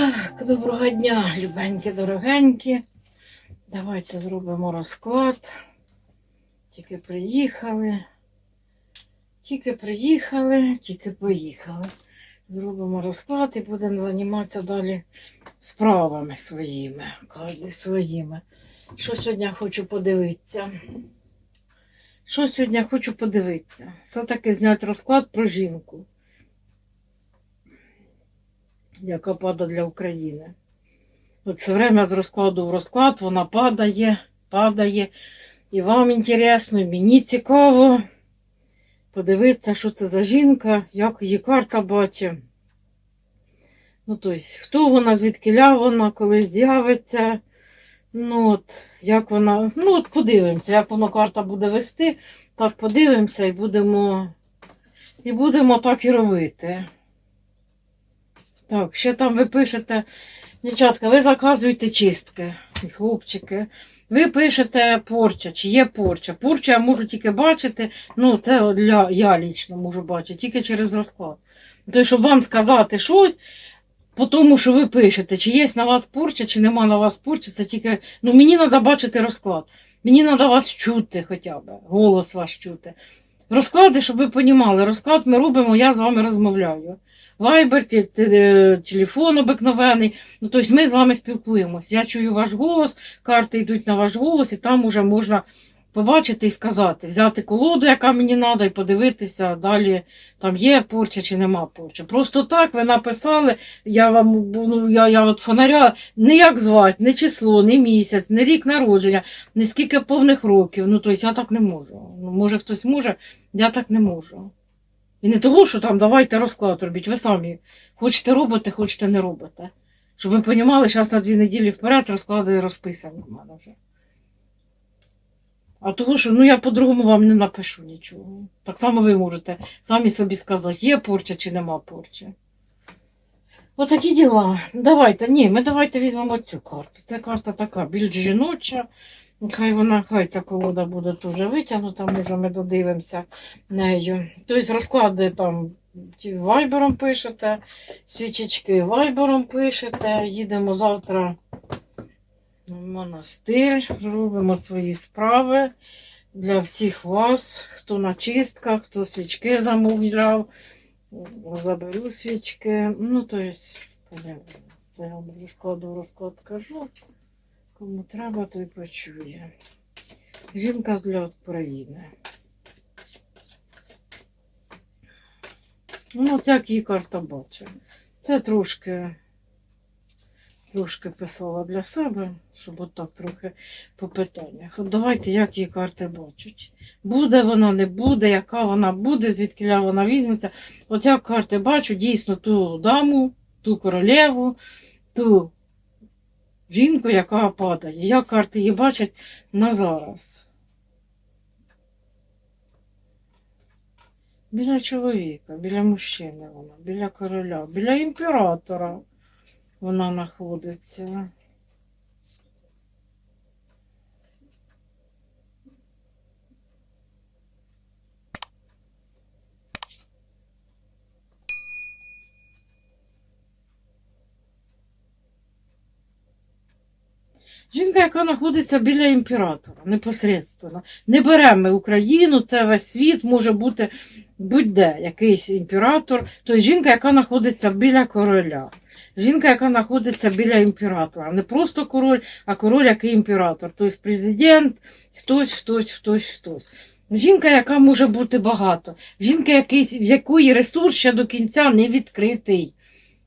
Ах, Доброго дня, любенькі, дорогенькі. Давайте зробимо розклад. Тільки приїхали. Тільки приїхали, тільки поїхали. Зробимо розклад і будемо займатися далі справами своїми. Кожен своїми. Що сьогодні хочу подивитися? Що сьогодні хочу подивитися? Все-таки зняти розклад про жінку яка падає для України. От все время з розкладу в розклад вона падає, падає. І вам інтересно, і мені цікаво подивитися, що це за жінка, як її карта бачить. Ну, тобто, хто вона, звідкиля вона, коли з'явиться. Ну, от, як вона, ну, от подивимося, як воно карта буде вести, так подивимося і будемо, і будемо так і робити. Так, ще там ви пишете, дівчатка, ви заказуєте чистки, хлопчики. Ви пишете порча, чи є порча. Порчу я можу тільки бачити, ну це для, я лічно можу бачити, тільки через розклад. Тобто, щоб вам сказати щось, по тому, що ви пишете, чи є на вас порча, чи нема на вас порча, це тільки. Ну, мені треба бачити розклад. Мені треба вас чути хоча б, голос ваш чути. Розклади, щоб ви розуміли, розклад ми робимо, я з вами розмовляю. Вайбер, те- телефон обикновений. Ну, тобто ми з вами спілкуємось. Я чую ваш голос, карти йдуть на ваш голос, і там уже можна побачити і сказати, взяти колоду, яка мені треба, і подивитися далі, там є порча чи нема порча. Просто так ви написали, я вам ну, я, я от фонаря не як звати, не число, не місяць, не рік народження, не скільки повних років. Ну, тобто я так не можу. Ну, може хтось може, я так не можу. І не того, що там давайте розклад робіть, ви самі хочете робите, хочете не робите. Щоб ви розуміли, зараз на дві неділі вперед розклади розписані в мене вже. А того, що ну я по-другому вам не напишу нічого. Так само ви можете самі собі сказати, є порча чи нема порча. Отакі діла. Давайте, ні, ми давайте візьмемо цю карту. Це карта така більш жіноча. Хай вона, хай ця колода буде дуже витягнута, може ми додивимося нею. Тобто розклади там вайбером пишете, свічечки вайбером пишете. Їдемо завтра в монастир, робимо свої справи для всіх вас, хто на чистках, хто свічки замовляв. Заберу свічки. Ну, тобто, це я вам розкладу розклад кажу. Кому треба, той почує. Жінка для України. Ну, от як її карта бачить. Це трошки, трошки писала для себе, щоб от так трохи по питаннях. От давайте, як її карти бачать. Буде вона, не буде, яка вона буде, звідки вона візьметься. От як карти бачу, дійсно ту даму, ту королеву, ту жінку, яка падає. Як карти її бачать на зараз. Біля чоловіка, біля мужчини вона, біля короля, біля імператора вона знаходиться. Жінка, яка знаходиться біля імператора, непосередньо. Не беремо Україну, це весь світ, може бути будь-де якийсь імператор. Тобто жінка, яка знаходиться біля короля. Жінка, яка знаходиться біля імператора. Не просто король, а король, який імператор. Тобто президент, хтось, хтось, хтось, хтось. Жінка, яка може бути багато. Жінка, якийсь, в якої ресурс ще до кінця не відкритий.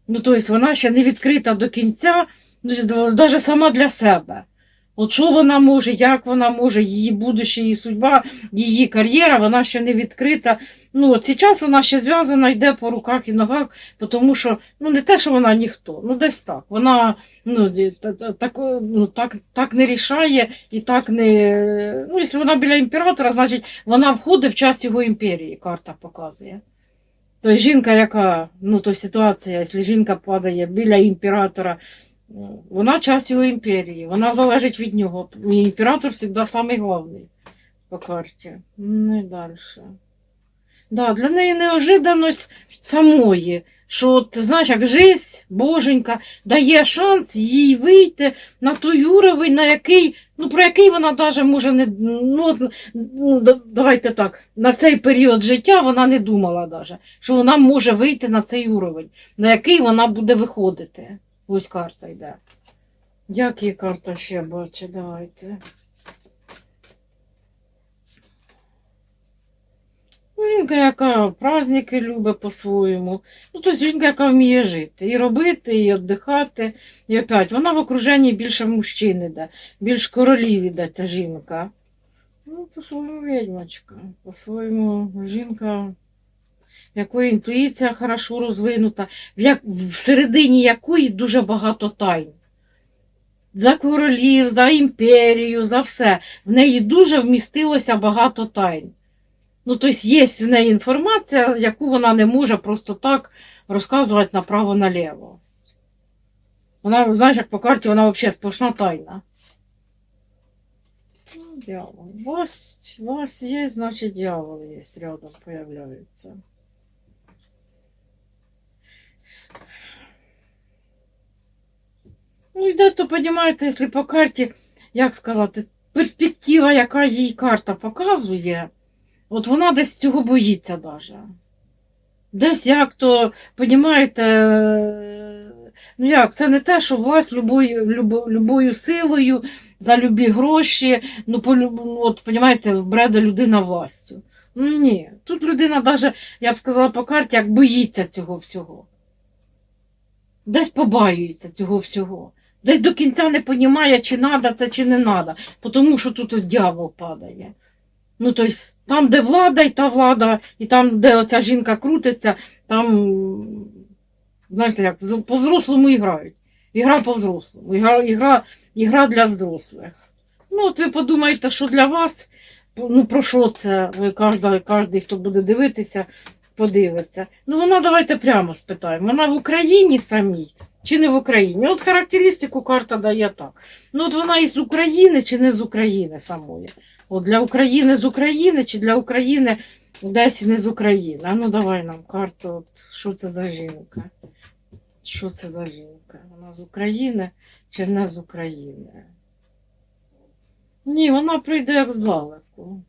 Ну, тобто вона ще не відкрита до кінця, навіть сама для себе. От що вона може, як вона може, її будуще, її судьба, її кар'єра, вона ще не відкрита. Ну, от зараз вона ще зв'язана, йде по руках і ногах, тому що ну, не те, що вона ніхто, ну десь так. Вона ну, так, ну, так, так не рішає і так не. Ну, якщо вона біля імператора, значить вона входить в час його імперії, карта показує. Тобто жінка, яка, ну то ситуація, якщо жінка падає біля імператора, ну, вона часть його імперії, вона залежить від нього. І імператор завжди самий головний по карті. Ну і далі. Да, для неї неожиданність самої, що от, знаєш, як жизнь, боженька, дає шанс їй вийти на той уровень, на який, ну про який вона навіть може не ну, ну давайте так, на цей період життя вона не думала навіть, що вона може вийти на цей уровень, на який вона буде виходити. Ось карта йде. Як її карта ще бачить, давайте. Ну, Жінка, яка праздники любить по-своєму. Ну, тобто жінка, яка вміє жити. І робити, і віддихати. І опять, вона в окруженні більше мужчин іде, більш королів іде ця жінка. Ну, по-своєму відьмачка. По-своєму жінка, в якої інтуїція хорошо розвинута, в як, всередині якої дуже багато тайн. За королів, за імперію, за все. В неї дуже вмістилося багато тайн. Ну, тобто є в неї інформація, яку вона не може просто так розказувати направо-наліво. Вона, знаєш, як по карті, вона взагалі сплошна тайна. Ну, дьявол. Вас, у вас є, значить, дьявол є, рядом появляється. Ну, йде, то, розумієте, якщо по карті, як сказати, перспектива, яка їй карта показує, От вона десь цього боїться даже. Десь як то, понімаєте, ну як, це не те, що власть любою, любо- любою силою, за любі гроші, ну, по, ну от, понімаєте, бреде людина властю. Ну ні, тут людина даже, я б сказала по карті, як боїться цього всього. Десь побаюється цього всього. Десь до кінця не понімає, чи надо це, чи не надо, тому що тут ось дьявол падає. Ну, тобто, там, де влада, і та влада, і там, де оця жінка крутиться, там, знаєте, як по-взрослому і грають. Ігра по-взрослому, ігра, ігра, ігра для взрослих. Ну, от ви подумаєте, що для вас, ну про що це? Ви кожен, хто буде дивитися, подивиться. Ну, вона давайте прямо спитаємо. Вона в Україні самій чи не в Україні? От характеристику карта дає так. Ну, от вона із України чи не з України самої? От для України з України чи для України десь не з України. А ну давай нам карту. От, що це за жінка? Що це за жінка? Вона з України чи не з України? Ні, вона прийде як здалеку.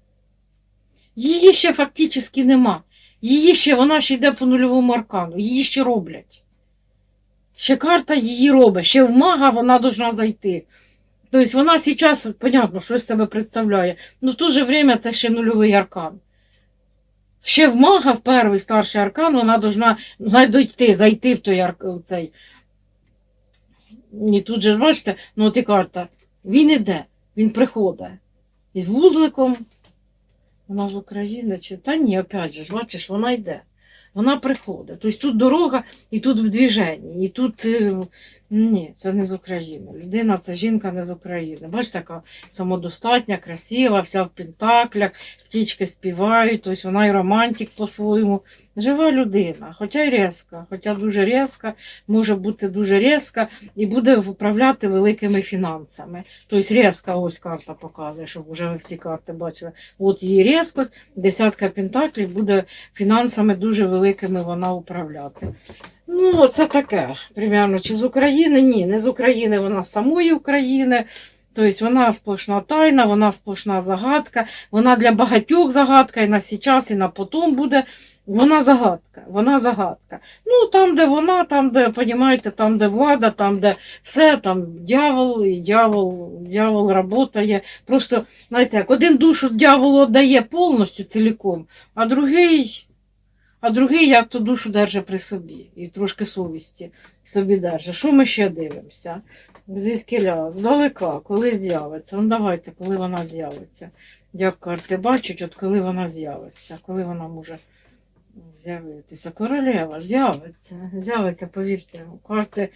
Її ще фактично нема. Її ще, вона ще йде по нульовому аркану, її ще роблять. Ще карта її робить, ще в мага вона должна зайти. Тобто вона зараз, понятно, щось себе представляє, але в то же время це ще нульовий аркан. Ще в мага, в перший старший аркан, вона должна дойти, зайти в той арк... в цей. І тут же, бачите, ну от і карта. Він іде, він приходить. Із вузликом. Вона з України чи. Та ні, опять же, бачиш, вона йде. Вона приходить. Тобто тут дорога і тут в движенні. І тут. Ні, це не з України. Людина, це жінка не з України. Бачите, така самодостатня, красива, вся в пентаклях, птічки співають, тобто вона і романтик по-своєму. Жива людина, хоча й різка, хоча дуже різка, може бути дуже різка і буде управляти великими фінансами. Тобто різка, ось карта показує, щоб вже ви всі карти бачили. От її різкость, десятка пентаклів буде фінансами дуже великими вона управляти. Ну, це таке, примерно, чи з України? Ні, не з України, вона з самої України. Тобто вона сплошна тайна, вона сплошна загадка, вона для багатьох загадка, і на сейчас, і на потом буде. Вона загадка, вона загадка. Ну, там, де вона, там, де, понімаєте, там, де влада, там, де все, там дьявол, і дьявол, дьявол работає. Просто, знаєте, як один душу дьяволу віддає повністю ціліком, а другий, а другий як то душу держи при собі і трошки совісті собі держить. Що ми ще дивимося? Звідки ля? Здалека, коли з'явиться? Ну давайте, коли вона з'явиться. Як карти бачать, от коли вона з'явиться, коли вона може з'явитися. Королева з'явиться, з'явиться, повірте. Карти,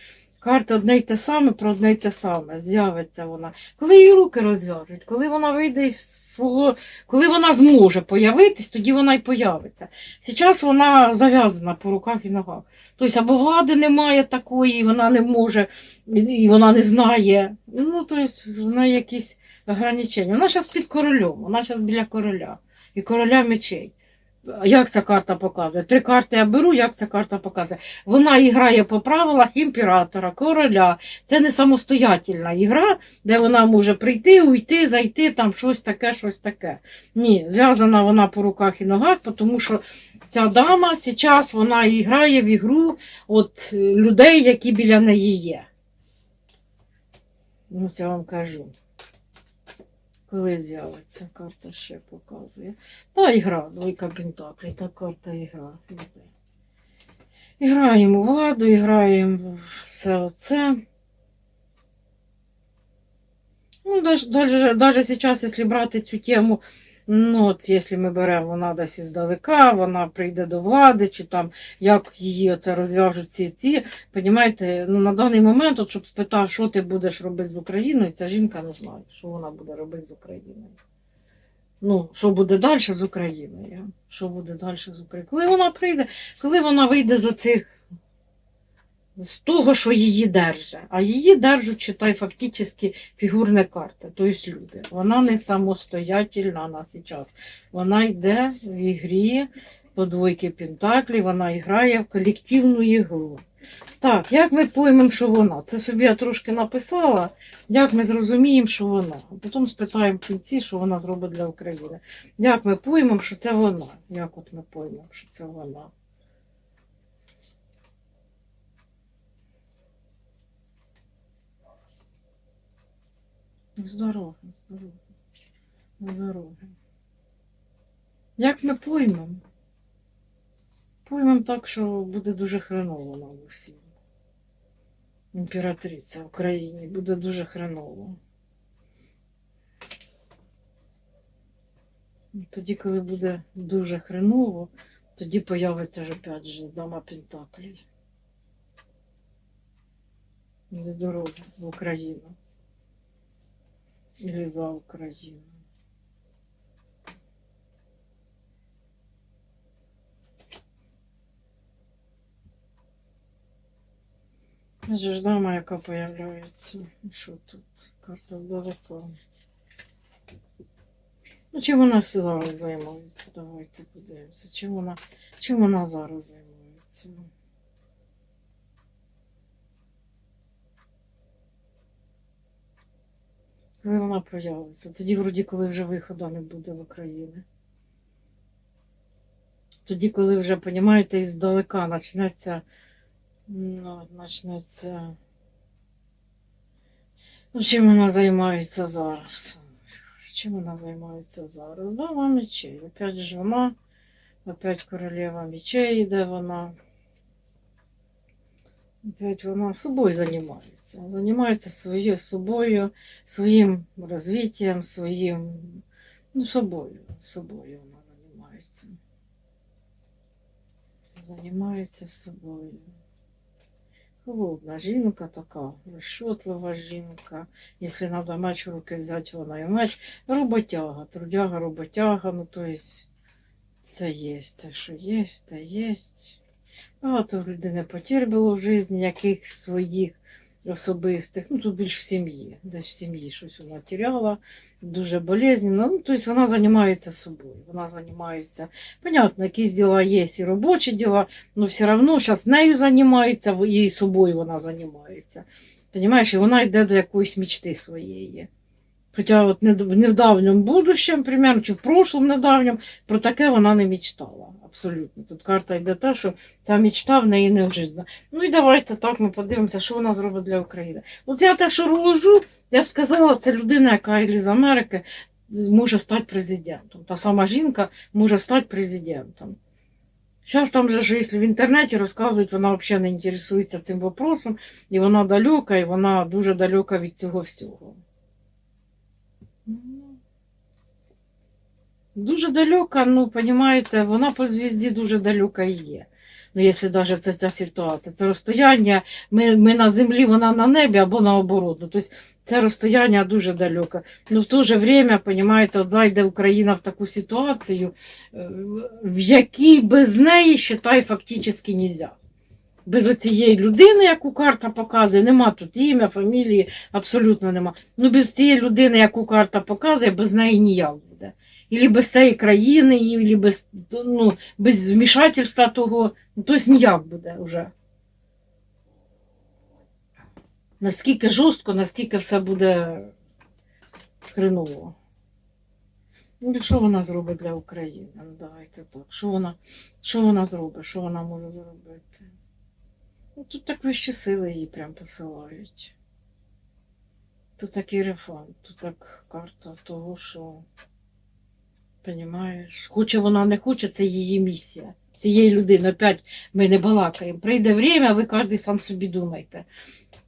карти одне й те саме, про одне й те саме. З'явиться вона. Коли її руки розв'яжуть, коли вона вийде із свого, коли вона зможе появитись, тоді вона й появиться. Зараз вона зав'язана по руках і ногах. Тобто або влади немає такої, і вона не може, і вона не знає. Ну, тобто, вона якісь ограничення. Вона зараз під королем, вона зараз біля короля. І короля мечей. Як ця карта показує? Три карти я беру, як ця карта показує. Вона грає по правилах імператора, короля. Це не самостоятельна ігра, де вона може прийти, уйти, зайти, там щось таке, щось таке. Ні, зв'язана вона по руках і ногах, тому що ця дама зараз вона і грає в ігру от, е, людей, які біля неї є. Ну, це я вам кажу. Коли з'явиться, карта ще показує. Та ігра, двойка пентаклі, та карта ігра. Іграємо владу, граємо все оце. Ну, даже, даже, даже сейчас, якщо брати цю тему, ну, от, якщо ми беремо, вона десь іздалека, вона прийде до влади, чи там, як її оце розв'яжуть ці ці. Понімаєте, ну, на даний момент, от, щоб спитав, що ти будеш робити з Україною, ця жінка не знає, що вона буде робити з Україною. Ну, що буде далі з Україною? Що буде далі з Україною? Коли вона прийде, коли вона вийде з оцих з того, що її держить. А її держать, читай, фактично фігурні карти, тобто люди. Вона не самостоятельна на зараз. Вона йде в ігрі по двойки Пентаклі, вона грає в колективну ігру. Так, як ми поймемо, що вона? Це собі я трошки написала, як ми зрозуміємо, що вона. А потім спитаємо в кінці, що вона зробить для України. Як ми поймемо, що це вона? Як от ми поймемо, що це вона? Здорово, здорово. Здорово. Як ми поймемо? Поймемо так, що буде дуже хреново нам усім. Імператриця в Україні буде дуже хреново. Тоді, коли буде дуже хреново, тоді появиться ж опять же дома Пентаклів. Здорово в Україну. Или за Україну. Же ж дама, яка появляється. Що тут? Карта здалека. Ну, чим вона все зараз займається? Давайте подивимося. Чим вона, чим вона зараз займається? Коли вона появиться? Тоді, вроді, коли вже виходу не буде в Україні. Тоді, коли вже, понімаєте, іздалека почнеться, ну, почнеться. Ну, чим вона займається зараз? Чим вона займається зараз? Дама мечей. Опять же вона, опять королева мечей йде вона. Опять вона собою займається. Займається своєю собою, своїм розвиттям, своїм. Ну, собою. Собою вона займається. Займається собою. Холодна жінка така, розчотлива жінка. Якщо треба меч в руки взяти, вона і меч. Роботяга, трудяга, роботяга, ну то есть це є, те, що є, те є. Багато в людини потерь було в житті, яких своїх особистих, ну тут більш в сім'ї, десь в сім'ї щось вона теряла, дуже болезненно. Ну, тобто вона займається собою. Вона займається, понятно, якісь діла є і робочі діла, але все одно зараз нею займається, і собою вона займається. Понимаєш, і вона йде до якоїсь мечти своєї. Хоча от в недавньому будущем, примерно, чи в прошлому недавньому, про таке вона не мечтала. Абсолютно. Тут карта йде те, що ця мечта в неї не вжита. Ну і давайте так ми подивимося, що вона зробить для України. От я те, що роложу, я б сказала, це людина, яка із Америки може стати президентом. Та сама жінка може стати президентом. Зараз там же, якщо в інтернеті розказують, вона взагалі не інтересується цим вопросом, і вона далека, і вона дуже далека від цього всього. Дуже далека, ну, розумієте, вона по звізді дуже далека є. Ну, якщо навіть це ця ситуація, це розстояння, ми, ми на землі, вона на небі або наоборот. Ну, тобто це розстояння дуже далеке. Ну, в то же время, розумієте, от зайде Україна в таку ситуацію, е, в якій без неї, считай, фактично не можна. Без оцієї людини, яку карта показує, нема тут ім'я, фамілії, абсолютно нема. Ну, без цієї людини, яку карта показує, без неї ніяк буде. і без тієї країни, і без, ну, без вмішательства того. Ну, тобто ніяк буде вже. Наскільки жорстко, наскільки все буде хреново. Ну, що вона зробить для України? Ну, давайте так. Що вона, що вона зробить? Що вона може зробити? Ну, тут так вищі сили її прям посилають. Тут такий рефан, тут так карта того, що. Понімаєш? Хоче вона не хоче, це її місія. Цієї людини опять ми не балакаємо. Прийде время, ви кожен сам собі думайте.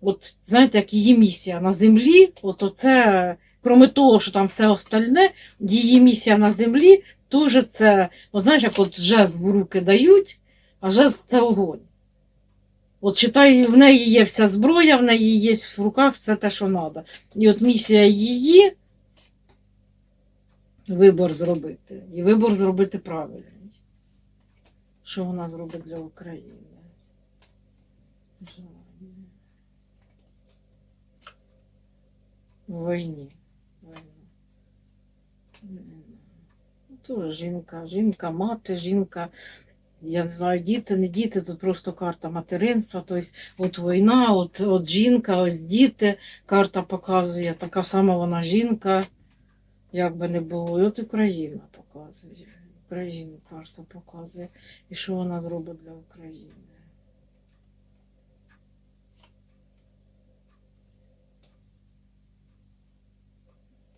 От знаєте, як її місія на землі, от оце, крім того, що там все остальне, її місія на землі, теж це, от знаєш, як от жезл в руки дають, а жезл це огонь. От читай, в неї є вся зброя, в неї є в руках все те, що треба. І от місія її вибор зробити. І вибор зробити правильний. Що вона зробить для України? Війні. Тоже жінка, жінка, мати, жінка. Я не знаю, діти, не діти, тут просто карта материнства. Тобто, от війна, от, от жінка, ось діти. Карта показує, така сама вона жінка, як би не було. І от Україна показує. Україну карта показує. І що вона зробить для України.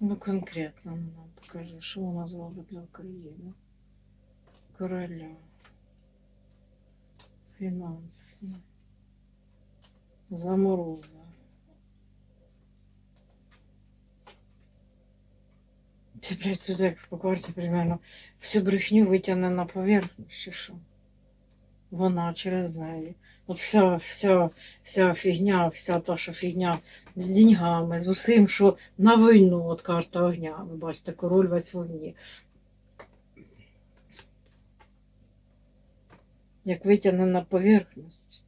Ну, конкретно нам покажи, що вона зробить для України. Короля. Фінанси. Замороза. Це, тут як по карті примерно всю брехню витягне на поверхність, чи що? Вона через неї. От вся, вся, вся фігня, вся та, що фігня з деньгами, з усім, що на війну, от карта огня. Ви бачите, король весь вогні. Як витягне на поверхність.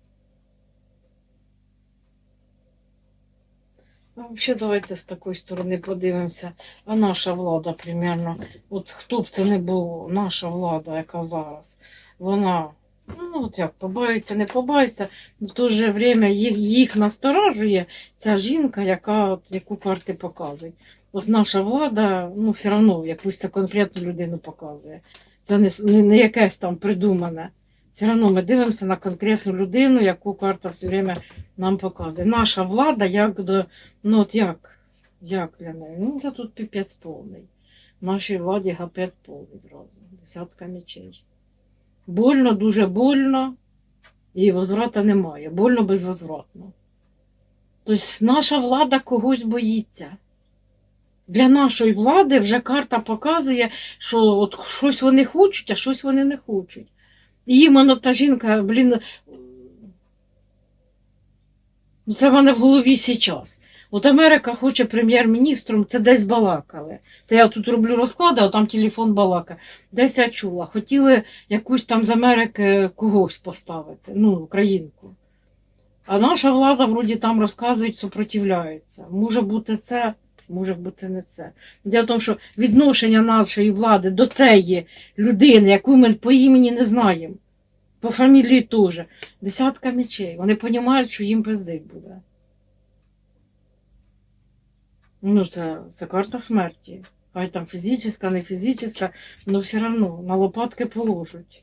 А взагалі, давайте з такої сторони подивимося. А наша влада, примерно, от хто б це не було, наша влада, яка зараз, вона, ну от як, побаються, не побаються, в то же время їх, їх насторажує ця жінка, яка, от, яку карти показують. От наша влада, ну, все одно якусь конкретну людину показує. Це не, не якесь там придумане. Все одно ми дивимося на конкретну людину, яку карта все время нам показує. Наша влада, як до, ну от як, як для неї? Ну, та тут піпець повний. Нашій владі гапець повний зразу. Десятка мечей. Больно, дуже больно, і возврата немає. Больно безвозвратно. Тобто наша влада когось боїться. Для нашої влади вже карта показує, що от щось вони хочуть, а щось вони не хочуть. І іменно та жінка, блін, це в мене в голові зараз. От Америка хоче прем'єр-міністром, це десь балакали. Це я тут роблю розклади, а там телефон балака. Десь я чула. Хотіли якусь там з Америки когось поставити, ну, українку. А наша влада, вроді, там розказують, супротивляється. Може бути це, може бути не це. Дело в тому, що відношення нашої влади до цієї людини, яку ми по імені не знаємо, по фамілії теж, десятка мечей. Вони розуміють, що їм пиздик буде. Ну, це, це карта смерті. Хай там фізична, не фізична, але все одно на лопатки положуть.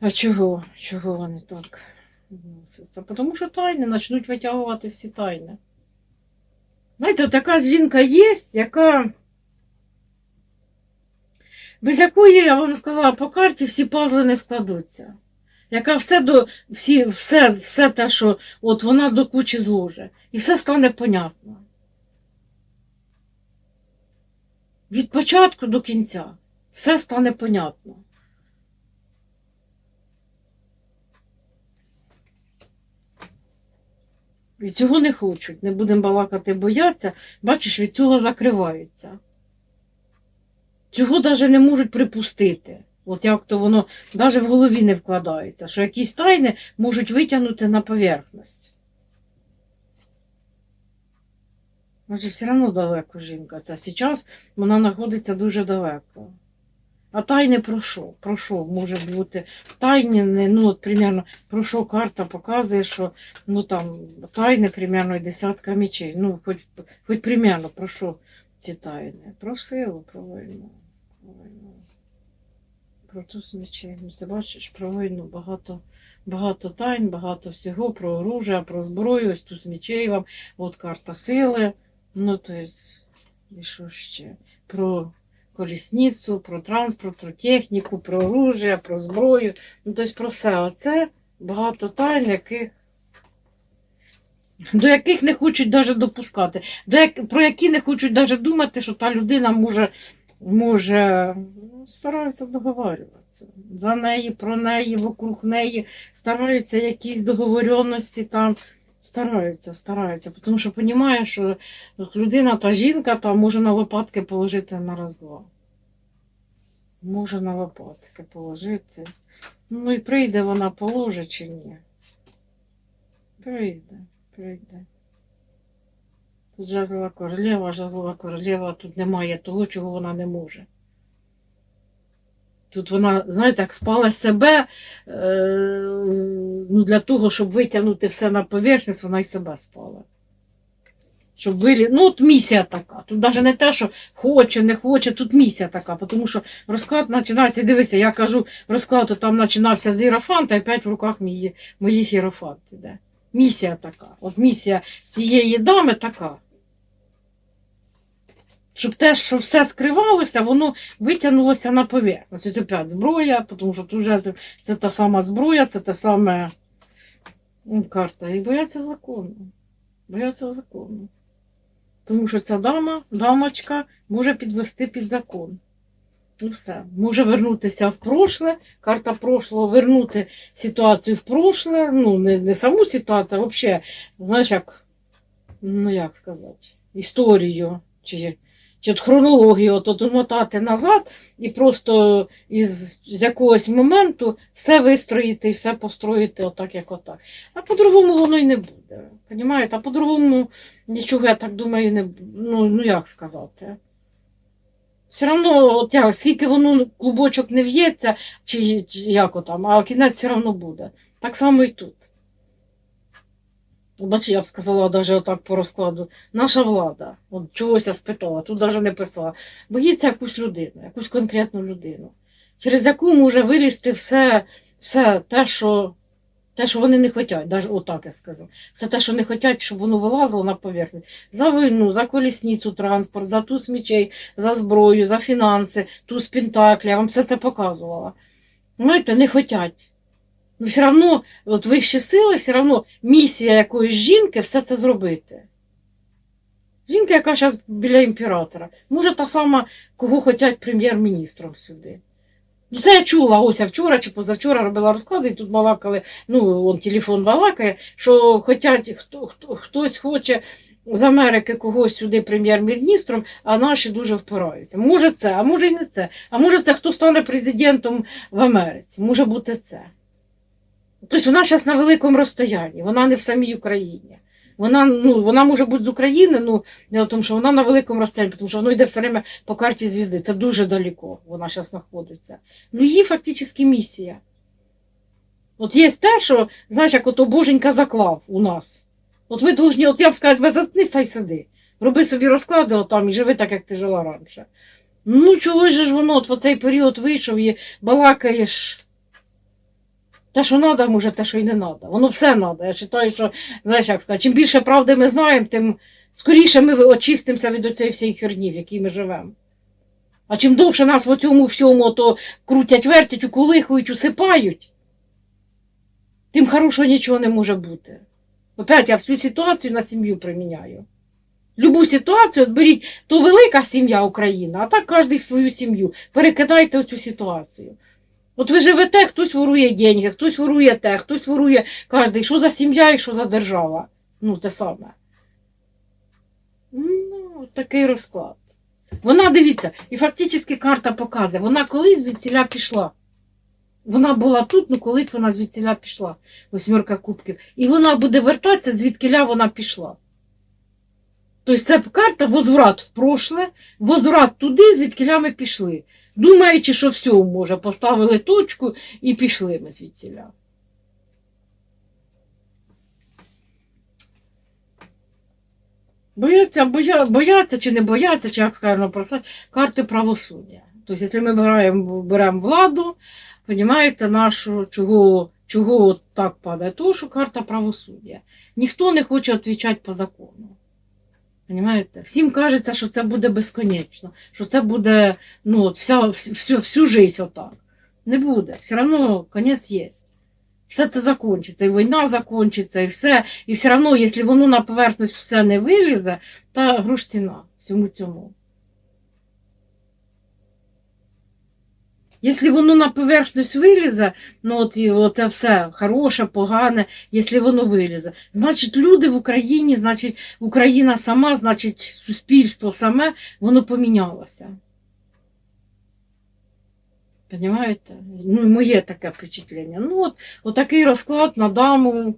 А чого? Чого вони так? Тому що тайни почнуть витягувати всі тайни. Знаєте, така жінка є, яка. Без якої, я вам сказала, по карті всі пазли не складуться. Яка все до всі, все, все те, що от вона до кучі зложе. І все стане понятно. Від початку до кінця. Все стане понятно. Від цього не хочуть, не будемо балакати, бояться, бачиш, від цього закриваються. Цього навіть не можуть припустити. От як то воно навіть в голові не вкладається, що якісь тайни можуть витягнути на поверхність. Значить, все одно далеко жінка. Ця зараз вона знаходиться дуже далеко. А тайни про що? Про що може бути? Тайни, не, ну, от, примерно, про що карта показує, що ну там тайни, примерно, і десятка мечей. Ну, хоч, хоч примерно про що ці тайни? Про силу, про війну. Про війну. Про туз мечей. Ну, ти бачиш, про війну багато, багато тайн, багато всього, про оружие, про зброю, ось туз мечей вам, от карта сили. Ну, то есть, і що ще? Про колісницю, про транспорт, про техніку, про оружие, про зброю. Ну, тобто про все. Оце багато тайн, яких. До яких не хочуть навіть допускати, до як, про які не хочуть навіть думати, що та людина може, може ну, стараються договарюватися. За неї, про неї, вокруг неї, стараються якісь договоренності там, стараються, стараються. Тому що розуміє, що людина та жінка там може на лопатки положити на раз-два. Може на лопатки положити. Ну і прийде вона положить чи ні. Прийде, прийде. Тут жазлова королева, жазлова королева, тут немає того, чого вона не може. Тут вона, знаєте, як спала себе е, ну, для того, щоб витягнути все на поверхність, вона й себе спала. Щоб вилі... Ну, от місія така. Тут навіть не те, що хоче, не хоче, тут місія така, тому що розклад починається. Дивися, я кажу, розклад то там починався з іерофанта, і опять в руках мої, моїх іерофант іде. Місія така. От місія цієї дами така. Щоб те, що все скривалося, воно витягнулося на поверхність. Ось опять зброя, тому що вже це та сама зброя, це та сама ну, карта. І бояться закону. Бояться закону. Тому що ця дама, дамочка, може підвести під закон. І все. Може вернутися в прошле, карта прошлого, вернути ситуацію в прошле, ну, не, не саму ситуацію, а взагалі, знаєш, як, ну як сказати, історію, чи, чи от хронологію, от, от мотати назад і просто із з якогось моменту все вистроїти і все построїти отак, як отак. А по-другому воно й не буде. Понімаєте? А по-другому нічого, я так думаю, не ну, ну як сказати. Все одно, от як, скільки воно клубочок не в'ється, чи, чи як отам, а кінець все одно буде. Так само і тут. Бач, я б сказала навіть отак по розкладу. Наша влада, от чогось я спитала, тут навіть не писала, боїться якусь людину, якусь конкретну людину, через яку може вилізти все, все те, що, те, що вони не хочуть, навіть отак я скажу. Все те, що не хочуть, щоб воно вилазило на поверхню. За війну, за колісницю, транспорт, за туз мечей, за зброю, за фінанси, туз пентаклі, я вам все це показувала. Знаєте, не хочуть. Ну, все одно, от вищі сили, все одно місія якоїсь жінки все це зробити. Жінка, яка зараз біля імператора, може та сама, кого хочуть прем'єр-міністром сюди. Ну, це я чула ось вчора чи позавчора робила розклади, і тут балакали, ну, он телефон балакає, що хочуть, хто, хто, хтось хоче з Америки когось сюди прем'єр-міністром, а наші дуже впираються. Може це, а може і не це. А може це хто стане президентом в Америці. Може бути це. Тобто вона зараз на великому розстоянні, вона не в самій Україні. Вона, ну, вона може бути з України, ну, не тому, що вона на великому розстоянні, тому що воно йде все время по карті звізди. Це дуже далеко вона зараз знаходиться. Ну, її фактично місія. От є те, що, знаєш, як ото боженька заклав у нас. От ви должні, от я б сказала, заткнись та й сиди. Роби собі розклади отам і живи так, як ти жила раніше. Ну, чого ж воно от в цей період вийшов і балакаєш. Те, що треба, може, те, що й не треба. Воно все треба. Я вважаю, що, знаєш, як сказати, чим більше правди ми знаємо, тим скоріше ми очистимося від цієї всієї херні, в якій ми живемо. А чим довше нас в цьому всьому то крутять, вертять, укулихують, усипають, тим хорошого нічого не може бути. Опять я всю ситуацію на сім'ю приміняю. Любу ситуацію, от беріть, то велика сім'я Україна, а так кожен в свою сім'ю. Перекидайте оцю ситуацію. От ви живете, хтось ворує деньги, хтось ворує те, хтось ворує кожен. Що за сім'я і що за держава? Ну, те саме. Ну, такий розклад. Вона, дивіться, і фактично карта показує, вона колись звідсіля пішла. Вона була тут, ну колись вона звідсіля пішла. Восьмерка кубків. І вона буде вертатися, звідкиля вона пішла. Тобто це карта возврат в прошле, возврат туди, звідки ми пішли. Думаючи, що все може, поставили точку і пішли ми звідсіля. Бояться, боя, бояться чи не бояться, чи як скажемо про це, карти правосуддя. Тобто, якщо ми беремо, беремо владу, розумієте, нашу, чого, чого так падає, тому що карта правосуддя. Ніхто не хоче відповідати по закону. Понимаєте? Всім кажеться, що це буде безконечно, що це буде ну, от вся, всю, всю життя отак. Не буде. Все одно кінець є. Все це закінчиться, і війна закінчиться, і все. І все одно, якщо воно на поверхність все не вилізе, та груш ціна всьому цьому. Якщо воно на поверхність вилізе, ну от і це все хороше, погане, якщо воно вилізе, значить люди в Україні, значить Україна сама, значить суспільство саме, воно помінялося. Понимаєте? Ну, моє таке впечатлення. Ну, от, отакий розклад на даму.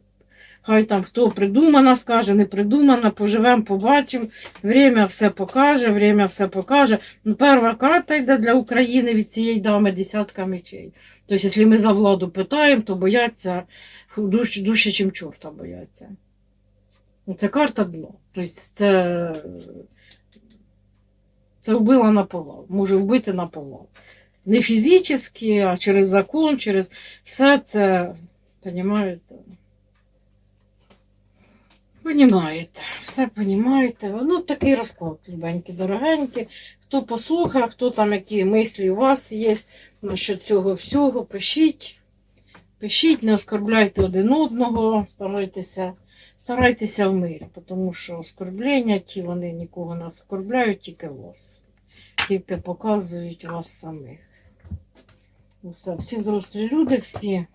Хай там хто придумана, скаже, не придумана, поживемо, побачимо. Время все покаже, время все покаже. Ну, перша карта йде для України від цієї дами десятка мечей. Тобто, якщо ми за владу питаємо, то бояться дужче, дужче, чим чорта бояться. Ну, Це карта дно. Тобто це, це вбила на повал. Може вбити на повал. Не фізично, а через закон, через все це, розумієте? Понімаєте, все понімаєте. Ну, такий розклад, любенькі, дорогенькі. Хто послухає, хто там, які мислі у вас є насчет цього всього, пишіть. Пишіть, не оскорбляйте один одного, старайтеся, старайтеся в мирі, тому що оскорблення ті вони нікого не оскорбляють, тільки вас. Тільки показують вас самих. Усе, всі дорослі люди, всі.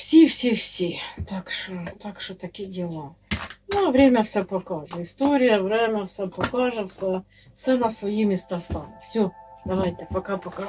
Всі, всі, всі. Так що, так що такі діла. Ну, а время все покаже. Історія, время все покаже, все, все на свої міста стане. Все, давайте, пока-пока.